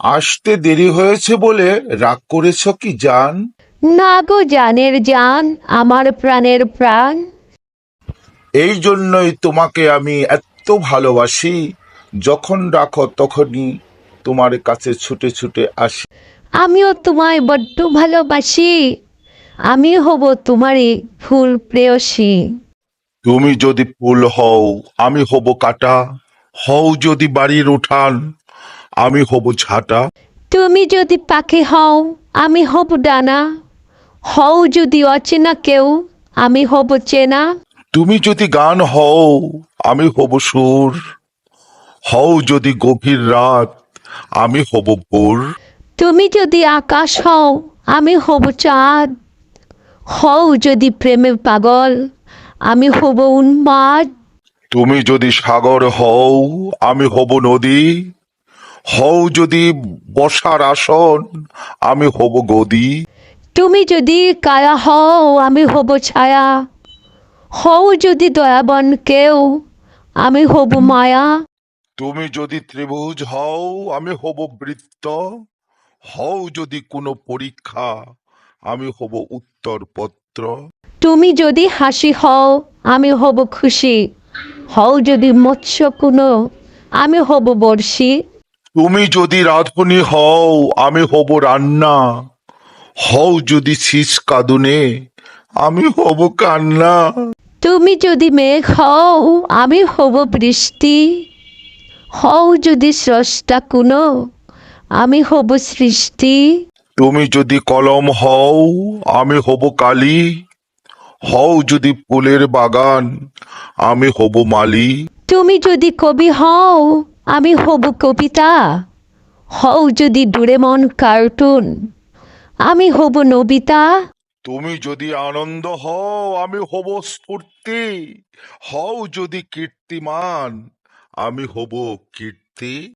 আসতে দেরি হয়েছে বলে রাগ করেছ কি জান? না গো জানের জান আমার প্রাণের প্রাণ। এই জন্যই তোমাকে আমি এত ভালোবাসি যখন রাখো তখনই তোমার কাছে ছুটে ছুটে আসি। আমিও তোমায় বড্ড ভালোবাসি আমি হব তোমারই ফুল প্রেয়সী। তুমি যদি ফুল হও আমি হব কাটা হও যদি বাড়ির উঠান আমি হব ঝাঁটা। তুমি যদি পাখি হও আমি হব ডানা। হও যদি অচেনা কেউ আমি হব চেনা। তুমি যদি গান হও আমি হব সুর। হও যদি গভীর রাত আমি হব ভোর। তুমি যদি আকাশ হও আমি হব চাঁদ। হও যদি প্রেমে পাগল আমি হব উন্মাদ। তুমি যদি সাগর হও আমি হব নদী। হও যদি বসার আসন আমি হব গদি। তুমি যদি কায়া হও আমি হব ছায়া। হও যদি দয়াবন কেউ আমি হব মায়া। তুমি যদি ত্রিভুজ হও আমি হব বৃত্ত। হও যদি কোনো পরীক্ষা আমি হব উত্তরপত্র। তুমি যদি হাসি হও আমি হব খুশি। হও যদি মৎস্য কোনো আমি হব বর্ষি তুমি যদি রাধুনি হও আমি হব রান্না। হও যদি শীষ কাঁদুনে আমি হব কান্না। তুমি যদি মেঘ হও আমি হব বৃষ্টি। হও যদি স্রষ্টা কোনো আমি হব সৃষ্টি। তুমি যদি কলম হও আমি হব কালি। হও যদি ফুলের বাগান আমি হব মালি। তুমি যদি কবি হও আমি হব কবিতা। হও যদি ডুরেমন কার্টুন। আমি হব নবিতা। তুমি যদি আনন্দ হও, আমি হব স্ফূর্তি। হও যদি কীর্তিমান, আমি হব কীর্তি।